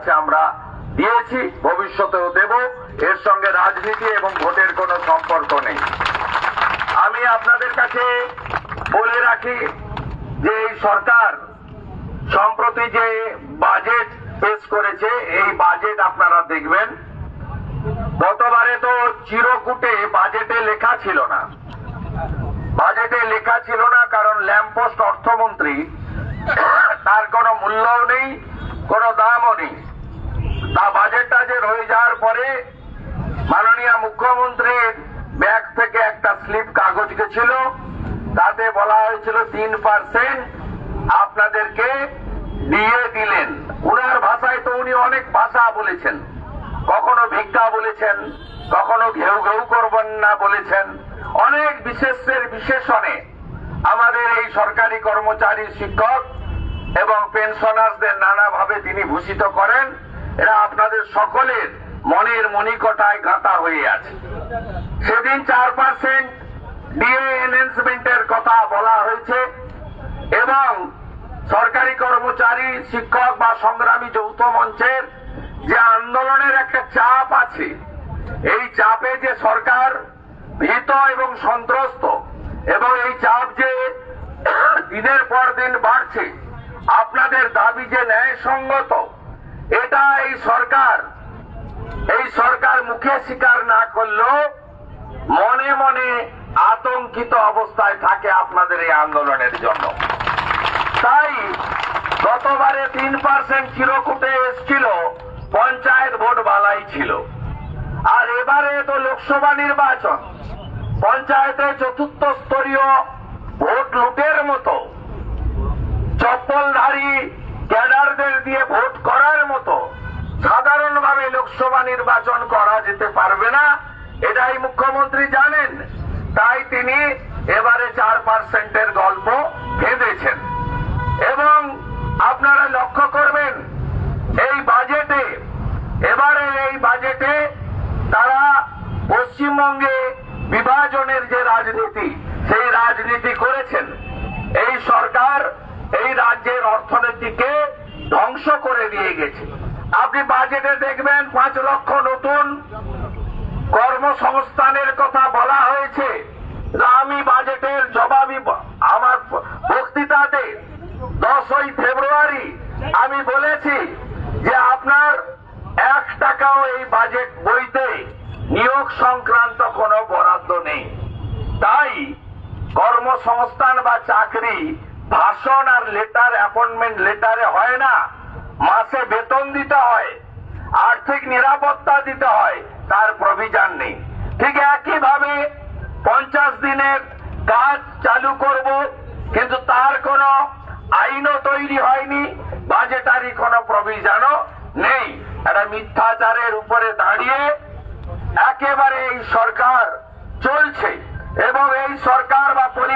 কাছে আমরা দিয়েছি, ভবিষ্যতেও দেব। এর সঙ্গে রাজনীতি এবং ভোটের কোনো সম্পর্ক নেই। আমি আপনাদের কাছে বলে রাখি যে এই সরকার, সম্প্রতি যে বাজেট পেশ করেছে, এই বাজেট আপনারা দেখবেন। গতবারে তো চিরকুটে বাজেটে লেখা ছিল না। বাজেটে লেখা ছিল না, কারণ ল্যাম্পোস্ট অর্থমন্ত্রী, তার কোনো মূল্যও নেই, কোনো দামও নেই। বাজেটটা যে রয়ে যাওয়ার পরে মাননীয় মুখ্যমন্ত্রীর ব্যাগ থেকে একটা স্লিপ কাগজ গেছিল তাতে বলা হয়েছিল তিন পার্সেন্ট আপনাদেরকে দিয়ে দিলেন। উনার ভাষায় তো উনি অনেক ভাষা বলেছেন। কখনো ভিক্ষা বলেছেন, কখনো ঘেউ ঘেউ করবেন না বলেছেন। অনেক বিশেষের বিশেষণে আমাদের এই সরকারি কর্মচারী শিক্ষক এবং পেনশনারদের নানাভাবে তিনি ভূষিত করেন। এরা আপনাদের সকলের মনের মনিকটায় গাঁথা হয়ে আছে। সেদিন চার পার্সেন্ট ডিএ এনহেন্সমেন্টের কথা বলা হয়েছে এবং সরকারি কর্মচারী, শিক্ষক বা সংগ্রামী যৌথ মঞ্চের যে আন্দোলনের একটা চাপ আছে, এই চাপে যে সরকার ভীত এবং সন্ত্রস্ত এবং এই চাপ যে দিনের পর দিন বাড়ছে, আপনাদের দাবি যে ন্যায়সঙ্গত এটা এই সরকার। এই সরকার মুখে স্বীকার না করলেও মনে মনে আতঙ্কিত অবস্থায় থাকে আপনাদের এই আন্দোলনের জন্য। তাই গতবারে তিন পার্সেন্ট চিরকুটে এসছিল, পঞ্চায়েত ভোট বালাই ছিল। আর এবারে তো লোকসভা নির্বাচন, পঞ্চায়েতে চতুর্থ স্তরীয় ভোট লুটের মতো। চপ্পলধারী ক্যাডারদের দিয়ে ভোট সাধারণভাবে লোকসভা নির্বাচন করা যেতে পারবে না। এটাই মুখ্যমন্ত্রী জানেন। তাই তিনি এবারে চার পার্সেন্টের গল্প বেঁধেছেন। এবং আপনারা লক্ষ্য করবেন, এই বাজেটে, এবারে এই বাজেটে তারা পশ্চিমবঙ্গে বিভাজনের যে রাজনীতি, সেই রাজনীতি করেছেন। এই সরকার এই রাজ্যের অর্থনীতিকে ধ্বংস করে দিয়ে গেছে। আপনি বাজেটে দেখবেন পাঁচ লক্ষ নতুন কর্মসংস্থানের কথা বলা হয়েছে। আমি বাজেটের জবাবি আমার বক্তৃতাতে দশই ফেব্রুয়ারি আমি বলেছি যে আপনার এক টাকাও এই বাজেট বইতে নিয়োগ সংক্রান্ত কোনো বরাদ্দ নেই। তাই কর্মসংস্থান বা চাকরি, ভাষণ আর লেটার অ্যাপয়েন্টমেন্ট লেটারে হয় না। মাসে বেতন দিতে হয়, আর্থিক নিরাপত্তা দিতে হয়, তার প্রভিজান নেই। ঠিক একইভাবে পঞ্চাশ দিনের কাজ চালু করব, কিন্তু তার কোনো আইনও তৈরি হয়নি বাজেটারি কোনো প্রভিজানও নেই। একটা মিথ্যাচারের উপরে দাঁড়িয়ে একেবারে এই সরকার চলছে এবং এই সরকার বা পরি-